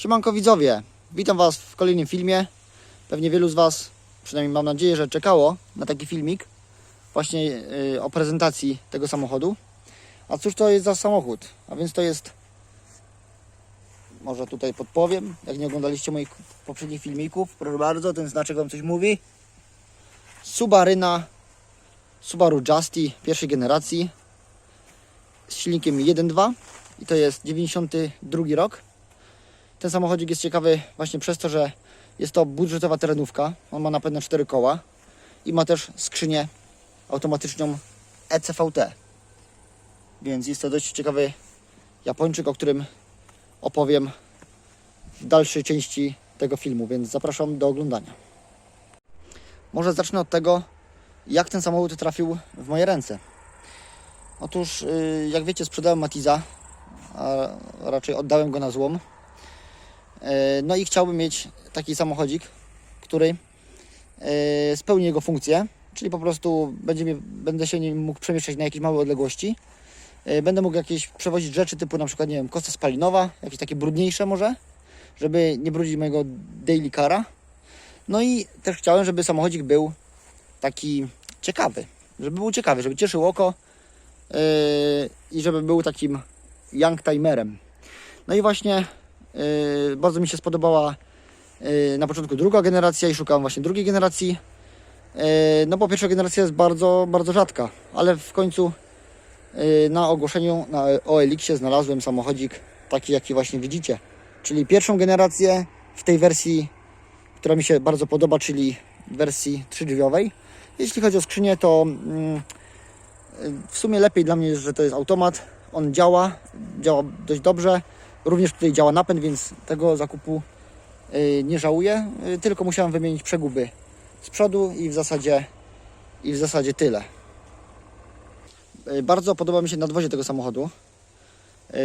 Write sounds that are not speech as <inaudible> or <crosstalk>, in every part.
Siemanko widzowie, witam Was w kolejnym filmie. Pewnie wielu z Was, przynajmniej mam nadzieję, że czekało na taki filmik właśnie yy, o prezentacji tego samochodu. A cóż to jest za samochód? A więc to jest, może tutaj podpowiem, jak nie oglądaliście moich poprzednich filmików, proszę bardzo, ten znaczek Wam coś mówi. Subaryna, Subaru Justy pierwszej generacji z silnikiem 1.2 i to jest 92 rok. Ten samochodzik jest ciekawy właśnie przez to, że jest to budżetowa terenówka. On ma napęd na 4 koła i ma też skrzynię automatyczną ECVT. Więc jest to dość ciekawy Japończyk, o którym opowiem w dalszej części tego filmu, więc zapraszam do oglądania. Może zacznę od tego, jak ten samochód trafił w moje ręce. Otóż, yy, jak wiecie, sprzedałem Matiza, a raczej oddałem go na złom. E, No i chciałbym mieć taki samochodzik, który e, spełni jego funkcję, czyli po prostu będzie będę się nim mógł przemieszczać na jakieś małe odległości. E, Będę mógł jakieś przewozić rzeczy typu na przykład, nie wiem, kosta spalinowa, jakieś takie brudniejsze może, żeby nie brudzić mojego daily cara. No i też chciałem, żeby samochodzik był taki ciekawy, żeby był ciekawy, żeby cieszył oko yy, i żeby był takim young timerem. No i właśnie bardzo mi się spodobała yy, na początku druga generacja i szukałem właśnie drugiej generacji. Yy, no bo pierwsza generacja jest bardzo, bardzo rzadka, ale w końcu yy, na ogłoszeniu na OLX-ie znalazłem samochodzik taki jaki właśnie widzicie. Czyli pierwszą generację w tej wersji, która mi się bardzo podoba, czyli wersji trzydrzwiowej. Jeśli chodzi o skrzynię, to mm, w sumie lepiej dla mnie że to jest automat. On działa, działa dość dobrze. Również tutaj działa napęd, więc tego zakupu y, nie żałuję. Y, Tylko musiałem wymienić przeguby z przodu i w zasadzie, i w zasadzie tyle. Y, Bardzo podoba mi się nadwozie tego samochodu.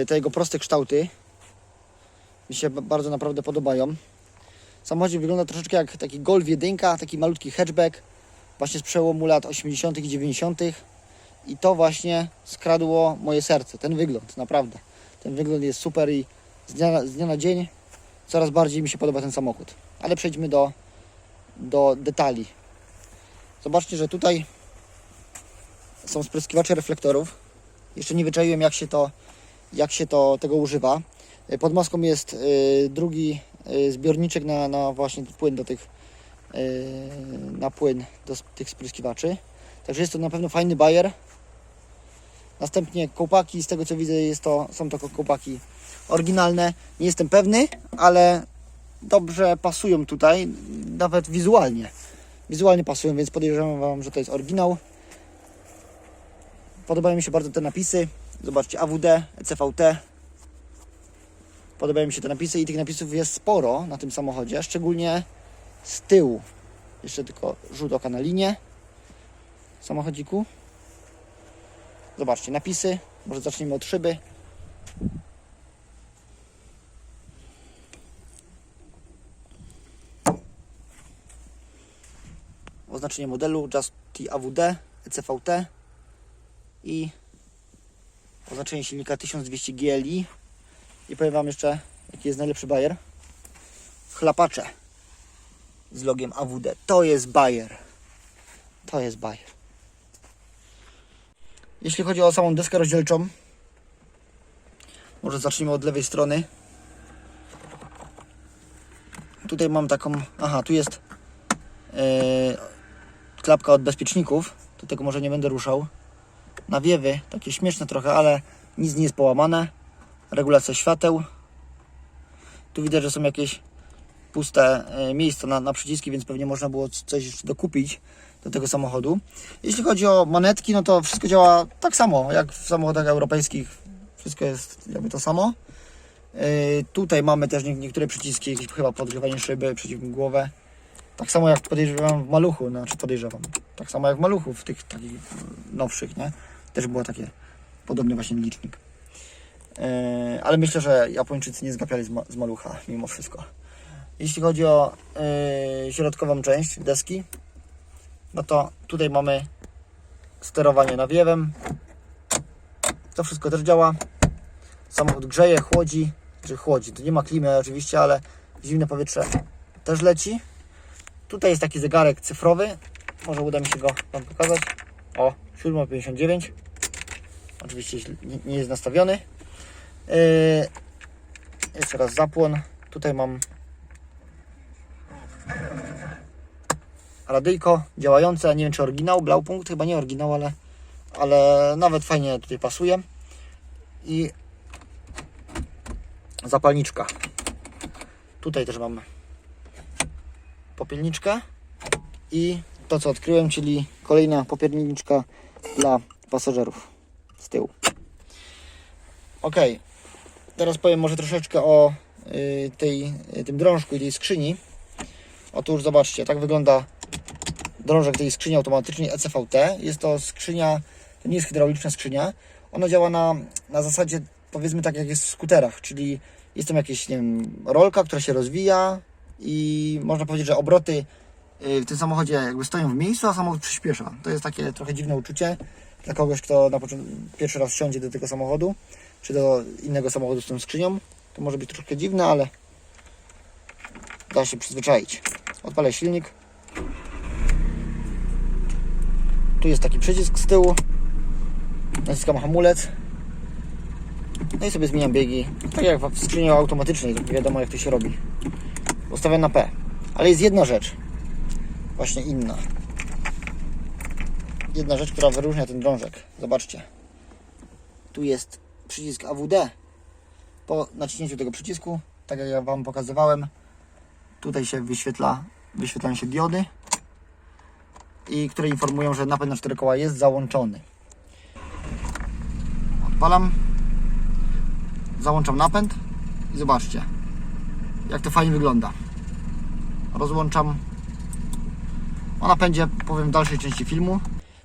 Te jego proste kształty mi się bardzo naprawdę podobają. Samochodzik wygląda troszeczkę jak taki Golf 1, taki malutki hatchback, właśnie z przełomu lat 80. i 90. I to właśnie skradło moje serce, ten wygląd, naprawdę. Ten wygląd jest super i z dnia, z dnia na dzień coraz bardziej mi się podoba ten samochód. Ale przejdźmy do, do detali. Zobaczcie, że tutaj są spryskiwacze reflektorów. Jeszcze nie wyczaiłem jak się to, jak się to tego używa. Pod maską jest y, drugi y, zbiorniczek na, na właśnie płyn do tych y, na płyn do tych spryskiwaczy. Także jest to na pewno fajny bajer. Następnie kołpaki, z tego co widzę jest to, są to kołpaki oryginalne. Nie jestem pewny, ale dobrze pasują tutaj, nawet wizualnie. Wizualnie pasują, więc podejrzewam Wam, że to jest oryginał. Podobają mi się bardzo te napisy. Zobaczcie, AWD, ECVT. Podobają mi się te napisy i tych napisów jest sporo na tym samochodzie, szczególnie z tyłu. Jeszcze tylko rzut oka na linię samochodziku. Zobaczcie, napisy. Może zacznijmy od szyby. Oznaczenie modelu Just AWD, ECVT i oznaczenie silnika 1200 GLI. I powiem Wam jeszcze, jaki jest najlepszy bajer. Chlapacze z logiem AWD. To jest bajer. To jest bajer. Jeśli chodzi o samą deskę rozdzielczą, może zacznijmy od lewej strony. Tutaj mam taką, aha, tu jest yy, klapka od bezpieczników. Do tego może nie będę ruszał. Nawiewy, takie śmieszne trochę, ale nic nie jest połamane. Regulacja świateł. Tu widać, że są jakieś puste e, miejsca na, na przyciski, więc pewnie można było coś jeszcze dokupić do tego samochodu. Jeśli chodzi o manetki, no to wszystko działa tak samo jak w samochodach europejskich. Wszystko jest jakby to samo. E, Tutaj mamy też nie- niektóre przyciski, chyba podgrzewanie szyby, przeciwmgłowe. Tak samo jak podejrzewam w maluchu, znaczy podejrzewam. Tak samo jak w maluchu, w tych takich nowszych, nie? Też było takie podobny właśnie licznik. E, ale myślę, że Japończycy nie zgapiali z, ma- z malucha mimo wszystko. Jeśli chodzi o e, środkową część deski, no to tutaj mamy sterowanie nawiewem. To wszystko też działa. Samochód grzeje, chłodzi. że chłodzi. Tu nie ma klimy oczywiście, ale zimne powietrze też leci. Tutaj jest taki zegarek cyfrowy. Może uda mi się go Wam pokazać. O, 7.59. Oczywiście nie, jest nastawiony. Yy, jeszcze raz zapłon. Tutaj mam radyjko działające. Nie wiem czy oryginał, Blaupunkt, chyba nie oryginał, ale, ale nawet fajnie tutaj pasuje. I zapalniczka. Tutaj też mam popielniczkę i to co odkryłem, czyli kolejna popielniczka dla pasażerów z tyłu. Ok, teraz powiem może troszeczkę o y, tej, y, tym drążku i tej skrzyni. Otóż zobaczcie, tak wygląda drążek tej skrzyni automatycznej ECVT. Jest to skrzynia, to nie jest hydrauliczna skrzynia. Ona działa na, na zasadzie powiedzmy tak jak jest w skuterach, czyli jest tam jakieś, nie wiem, rolka, która się rozwija i można powiedzieć, że obroty y, w tym samochodzie jakby stoją w miejscu, a samochód przyspiesza. To jest takie trochę dziwne uczucie dla kogoś, kto na początku pierwszy raz wsiądzie do tego samochodu, czy do innego samochodu z tą skrzynią. To może być troszkę dziwne, ale da się przyzwyczaić. Odpalę silnik. Tu jest taki przycisk z tyłu. Naciskam hamulec. No i sobie zmieniam biegi. Tak jak w skrzyni automatycznej, wiadomo jak to się robi. Ustawiam na P. Ale jest jedna rzecz. Właśnie inna. Jedna rzecz, która wyróżnia ten drążek. Zobaczcie. Tu jest przycisk AWD. Po naciśnięciu tego przycisku, tak jak ja Wam pokazywałem, tutaj się wyświetla, wyświetlają się diody i które informują, że napęd na cztery koła jest załączony. Odpalam, załączam napęd i zobaczcie, jak to fajnie wygląda. Rozłączam. O napędzie powiem w dalszej części filmu.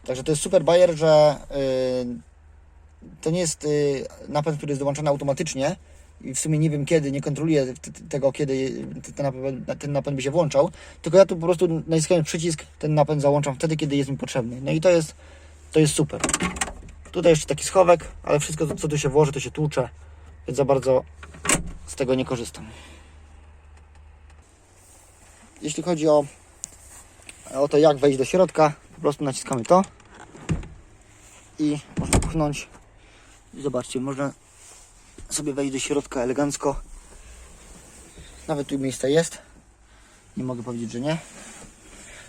Także to jest super bajer, że yy, to nie jest yy, napęd, który jest dołączany automatycznie i w sumie nie wiem kiedy, nie kontroluję tego, kiedy ten napęd, ten napęd by się włączał, tylko ja tu po prostu naciskając przycisk, ten napęd załączam wtedy, kiedy jest mi potrzebny. No i to jest, to jest super. Tutaj jeszcze taki schowek, ale wszystko, co tu się włoży, to się tłucze, więc za bardzo z tego nie korzystam. Jeśli chodzi o, o to, jak wejść do środka, po prostu naciskamy to i można pchnąć. I zobaczcie, można sobie wejść do środka elegancko. Nawet tu miejsce jest. Nie mogę powiedzieć, że nie.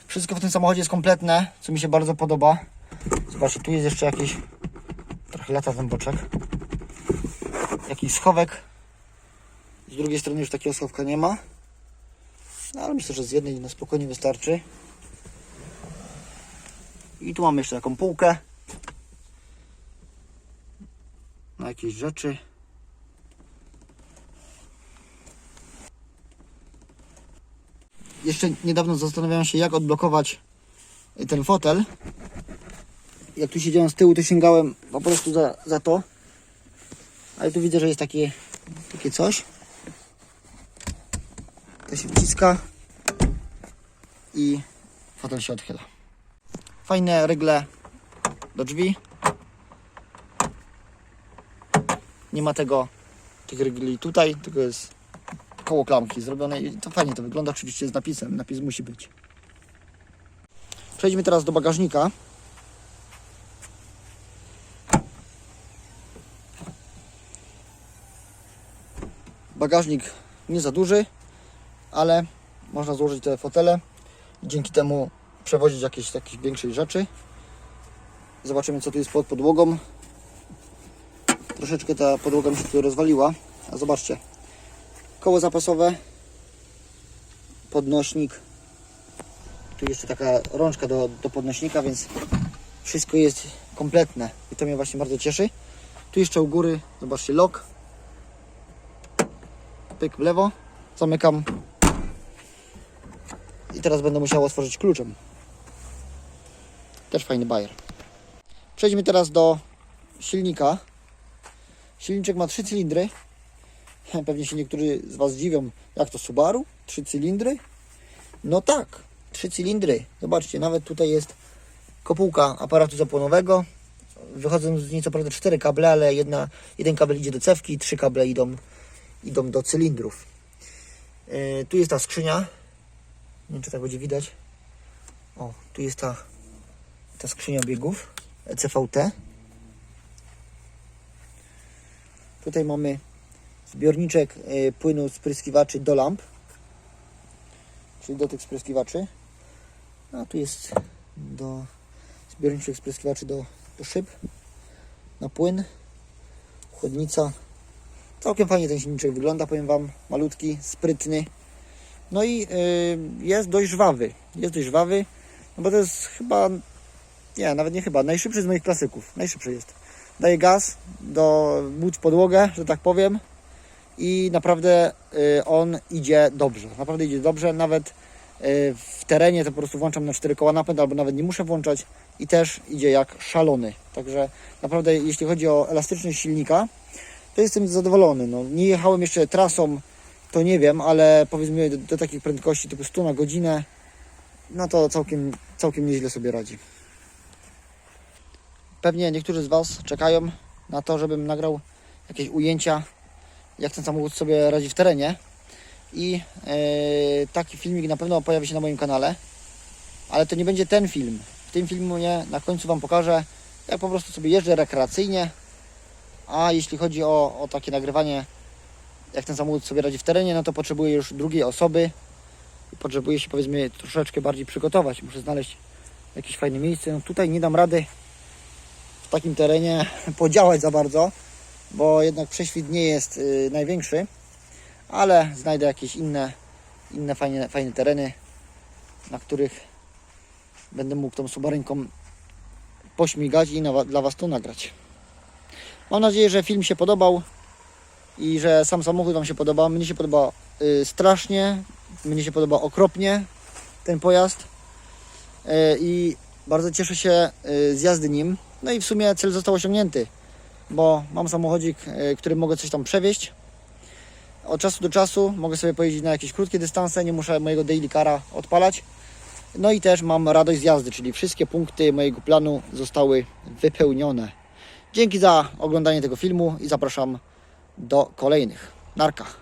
Wszystko w tym samochodzie jest kompletne, co mi się bardzo podoba. Zobaczcie, tu jest jeszcze jakiś trochę lata ten boczek. Jakiś schowek. Z drugiej strony już takiego schowka nie ma. No, ale myślę, że z jednej na spokojnie wystarczy. I tu mamy jeszcze taką półkę. Na jakieś rzeczy. Jeszcze niedawno zastanawiałem się, jak odblokować ten fotel. Jak tu siedziałem z tyłu, to sięgałem po prostu za, za to. Ale tu widzę, że jest takie, takie coś. To się wciska i fotel się odchyla. Fajne regle do drzwi. Nie ma tego tych regli tutaj, tylko jest koło klamki zrobione i to fajnie to wygląda. Oczywiście z napisem, napis musi być. Przejdźmy teraz do bagażnika. Bagażnik nie za duży, ale można złożyć te fotele i dzięki temu przewozić jakieś, jakieś większej rzeczy. Zobaczymy co tu jest pod podłogą. Troszeczkę ta podłoga mi się tutaj rozwaliła, a zobaczcie. Koło zapasowe, podnośnik. Tu jeszcze taka rączka do, do podnośnika, więc wszystko jest kompletne i to mnie właśnie bardzo cieszy. Tu jeszcze u góry, zobaczcie, lock. Pyk w lewo, zamykam. I teraz będę musiał otworzyć kluczem. Też fajny bajer. Przejdźmy teraz do silnika. Silniczek ma trzy cylindry. <laughs> Pewnie się niektórzy z Was dziwią, jak to Subaru? Trzy cylindry? No tak, trzy cylindry. Zobaczcie, nawet tutaj jest kopułka aparatu zapłonowego. Wychodzą z niej co prawda cztery kable, ale jedna, jeden kabel idzie do cewki, trzy kable idą idą do cylindrów. Yy, tu jest ta skrzynia. Nie wiem, czy tak będzie widać. O, tu jest ta, ta skrzynia biegów E ECVT. Tutaj mamy zbiorniczek yy, płynu spryskiwaczy do lamp, czyli do tych spryskiwaczy. A tu jest do zbiorniczek spryskiwaczy do, do szyb na płyn, chłodnica. Całkiem fajnie ten silniczek wygląda, powiem Wam, malutki, sprytny. No i yy, jest dość żwawy, jest dość żwawy, no bo to jest chyba, nie, nawet nie chyba, najszybszy z moich klasyków, najszybszy jest. Daje gaz, do budź podłogę, że tak powiem i naprawdę y, on idzie dobrze, naprawdę idzie dobrze, nawet y, w terenie to po prostu włączam na cztery koła napęd albo nawet nie muszę włączać i też idzie jak szalony. Także naprawdę jeśli chodzi o elastyczność silnika, to jestem zadowolony. No, nie jechałem jeszcze trasą, to nie wiem, ale powiedzmy do, do takich prędkości typu 100 na godzinę, no to całkiem, całkiem nieźle sobie radzi. Pewnie niektórzy z Was czekają na to, żebym nagrał jakieś ujęcia, jak ten samochód sobie radzi w terenie. I e, taki filmik na pewno pojawi się na moim kanale, ale to nie będzie ten film. W tym filmie na końcu Wam pokażę, jak po prostu sobie jeżdżę rekreacyjnie. A jeśli chodzi o, o takie nagrywanie, jak ten samochód sobie radzi w terenie, no to potrzebuję już drugiej osoby. I potrzebuję się powiedzmy troszeczkę bardziej przygotować. Muszę znaleźć jakieś fajne miejsce. No tutaj nie dam rady w takim terenie <laughs> podziałać za bardzo, bo jednak prześwit nie jest y, największy, ale znajdę jakieś inne, inne fajne, fajne tereny, na których będę mógł tą subarynką pośmigać i na, dla Was to nagrać. Mam nadzieję, że film się podobał i że sam samochód Wam się podoba. Mnie się podoba y, strasznie, mnie się podoba okropnie ten pojazd y, i bardzo cieszę się y, z jazdy nim. No i w sumie cel został osiągnięty, bo mam samochodzik, y, którym mogę coś tam przewieźć. Od czasu do czasu mogę sobie pojeździć na jakieś krótkie dystanse, nie muszę mojego daily cara odpalać. No i też mam radość z jazdy, czyli wszystkie punkty mojego planu zostały wypełnione. Dzięki za oglądanie tego filmu i zapraszam do kolejnych narkach.